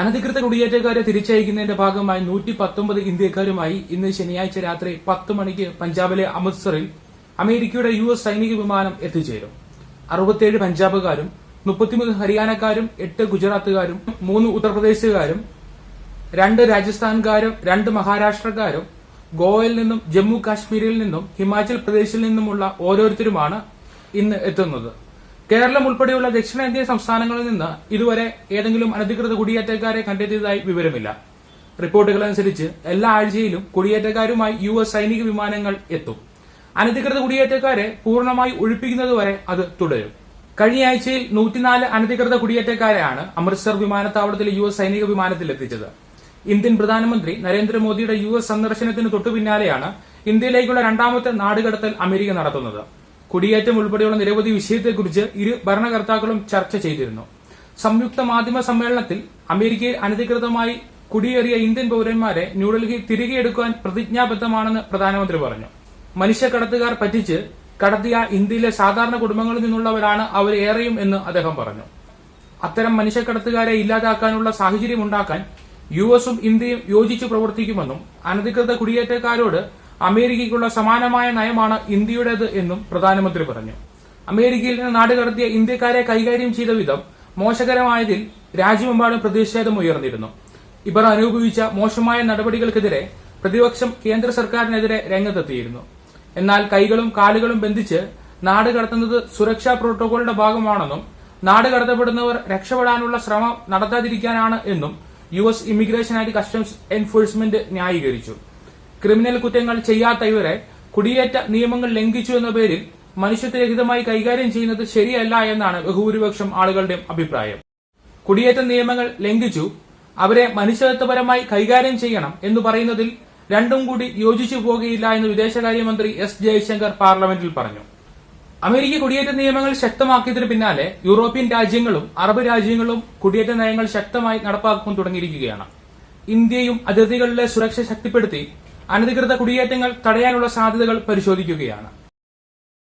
അനധികൃത കുടിയേറ്റക്കാരെ തിരിച്ചയക്കുന്നതിന്റെ ഭാഗമായി നൂറ്റി പത്തൊമ്പത് ഇന്ത്യക്കാരുമായി ഇന്ന് ശനിയാഴ്ച രാത്രി പത്ത് മണിക്ക് പഞ്ചാബിലെ അമൃത്സറിൽ അമേരിക്കയുടെ യു എസ് സൈനിക വിമാനം എത്തിച്ചേരും. അറുപത്തിയേഴ് പഞ്ചാബുകാരും മുപ്പത്തിമൂന്ന് ഹരിയാനക്കാരും എട്ട് ഗുജറാത്തുകാരും മൂന്ന് ഉത്തർപ്രദേശുകാരും രണ്ട് രാജസ്ഥാൻകാരും രണ്ട് മഹാരാഷ്ട്രക്കാരും ഗോവയിൽ നിന്നും ജമ്മു കാശ്മീരിൽ നിന്നും ഹിമാചൽ പ്രദേശിൽ നിന്നുമുള്ള ഓരോരുത്തരുമാണ് ഇന്ന് എത്തുന്നത്. കേരളം ഉൾപ്പെടെയുള്ള ദക്ഷിണേന്ത്യൻ സംസ്ഥാനങ്ങളിൽ നിന്ന് ഇതുവരെ ഏതെങ്കിലും അനധികൃത കുടിയേറ്റക്കാരെ കണ്ടെത്തിയതായി വിവരമില്ല. റിപ്പോർട്ടുകൾ അനുസരിച്ച് എല്ലാ ആഴ്ചയിലും കുടിയേറ്റക്കാരുമായി യു എസ് സൈനിക വിമാനങ്ങൾ എത്തും. അനധികൃത കുടിയേറ്റക്കാരെ പൂർണമായി ഒഴിപ്പിക്കുന്നതുവരെ അത് തുടരും. കഴിഞ്ഞ ആഴ്ചയിൽ നൂറ്റിനാല് അനധികൃത കുടിയേറ്റക്കാരെയാണ് അമൃത്സർ വിമാനത്താവളത്തിലെ യു എസ് സൈനിക വിമാനത്തിൽ എത്തിച്ചത്. ഇന്ത്യൻ പ്രധാനമന്ത്രി നരേന്ദ്രമോദിയുടെ യു എസ് സന്ദർശനത്തിന് തൊട്ടുപിന്നാലെയാണ് ഇന്ത്യയിലേക്കുള്ള രണ്ടാമത്തെ നാടുകടത്തൽ അമേരിക്ക നടത്തുന്നത്. കുടിയേറ്റം ഉൾപ്പെടെയുള്ള നിരവധി വിഷയത്തെക്കുറിച്ച് ഇരു ഭരണകർത്താക്കളും ചർച്ച ചെയ്തിരുന്നു. സംയുക്ത മാധ്യമ സമ്മേളനത്തിൽ അമേരിക്കയിൽ അനധികൃതമായി കുടിയേറിയ ഇന്ത്യൻ പൌരന്മാരെ ന്യൂഡൽഹി തിരികെ എടുക്കാൻ പ്രതിജ്ഞാബദ്ധമാണെന്ന് പ്രധാനമന്ത്രി പറഞ്ഞു. മനുഷ്യക്കടത്തുകാർ പറ്റിച്ച് കടത്തിയ ഇന്ത്യയിലെ സാധാരണ കുടുംബങ്ങളിൽ നിന്നുള്ളവരാണ് അവർ ഏറെയും എന്ന് അദ്ദേഹം പറഞ്ഞു. അത്തരം മനുഷ്യക്കടത്തുകാരെ ഇല്ലാതാക്കാനുള്ള സാഹചര്യം ഉണ്ടാക്കാൻ യു എസും ഇന്ത്യയും യോജിച്ചു പ്രവർത്തിക്കുമെന്നും അനധികൃത കുടിയേറ്റക്കാരോട് അമേരിക്കയ്ക്കുള്ള സമാനമായ നയമാണ് ഇന്ത്യയുടേത് എന്നും പ്രധാനമന്ത്രി പറഞ്ഞു. അമേരിക്കയിൽ നിന്ന് നാടുകടത്തിയ ഇന്ത്യക്കാരെ കൈകാര്യം ചെയ്ത വിധം മോശകരമായതിൽ രാജ്യമെമ്പാടും പ്രതിഷേധം ഉയർന്നിരുന്നു. ഇവർ അനുഭവിച്ച മോശമായ നടപടികൾക്കെതിരെ പ്രതിപക്ഷം കേന്ദ്ര സർക്കാരിനെതിരെ രംഗത്തെത്തിയിരുന്നു. എന്നാൽ കൈകളും കാലുകളും ബന്ധിച്ച് നാട് കടത്തുന്നത് സുരക്ഷാ പ്രോട്ടോകോളിന്റെ ഭാഗമാണെന്നും നാട് കടത്തപ്പെടുന്നവർ രക്ഷപ്പെടാനുള്ള ശ്രമം നടത്താതിരിക്കാനാണ് എന്നും U S immigration and customs enforcement ന്യായീകരിച്ചു. Criminal കുറ്റങ്ങൾ ചെയ്യാത്ത ഇവരെ കുടിയേറ്റ നിയമങ്ങൾ ലംഘിച്ചു എന്ന പേരിൽ മനുഷ്യത്വരഹിതമായി കൈകാര്യം ചെയ്യുന്നത് ശരിയല്ല എന്നാണ് ബഹുഭൂരിപക്ഷം ആളുകളുടെ അഭിപ്രായം. കുടിയേറ്റ നിയമങ്ങൾ ലംഘിച്ചു അവരെ മനുഷ്യത്വപരമായി കൈകാര്യം ചെയ്യണം എന്ന് പറയുന്നതിൽ രണ്ടും കൂടി യോജിച്ചു പോകുകയില്ല എന്ന് വിദേശകാര്യമന്ത്രി എസ് ജയശങ്കർ പാർലമെന്റിൽ പറഞ്ഞു. അമേരിക്ക കുടിയേറ്റ നിയമങ്ങൾ ശക്തമാക്കിയതിന് പിന്നാലെ യൂറോപ്യൻ രാജ്യങ്ങളും അറബ് രാജ്യങ്ങളും കുടിയേറ്റ നയങ്ങൾ ശക്തമായി നടപ്പാക്കാൻ തുടങ്ങിയിരിക്കുകയാണ്. ഇന്ത്യയും അതിർത്തികളിലെ സുരക്ഷ ശക്തിപ്പെടുത്തി അനധികൃത കുടിയേറ്റങ്ങൾ തടയാനുള്ള സാധ്യതകൾ പരിശോധിക്കുകയാണ്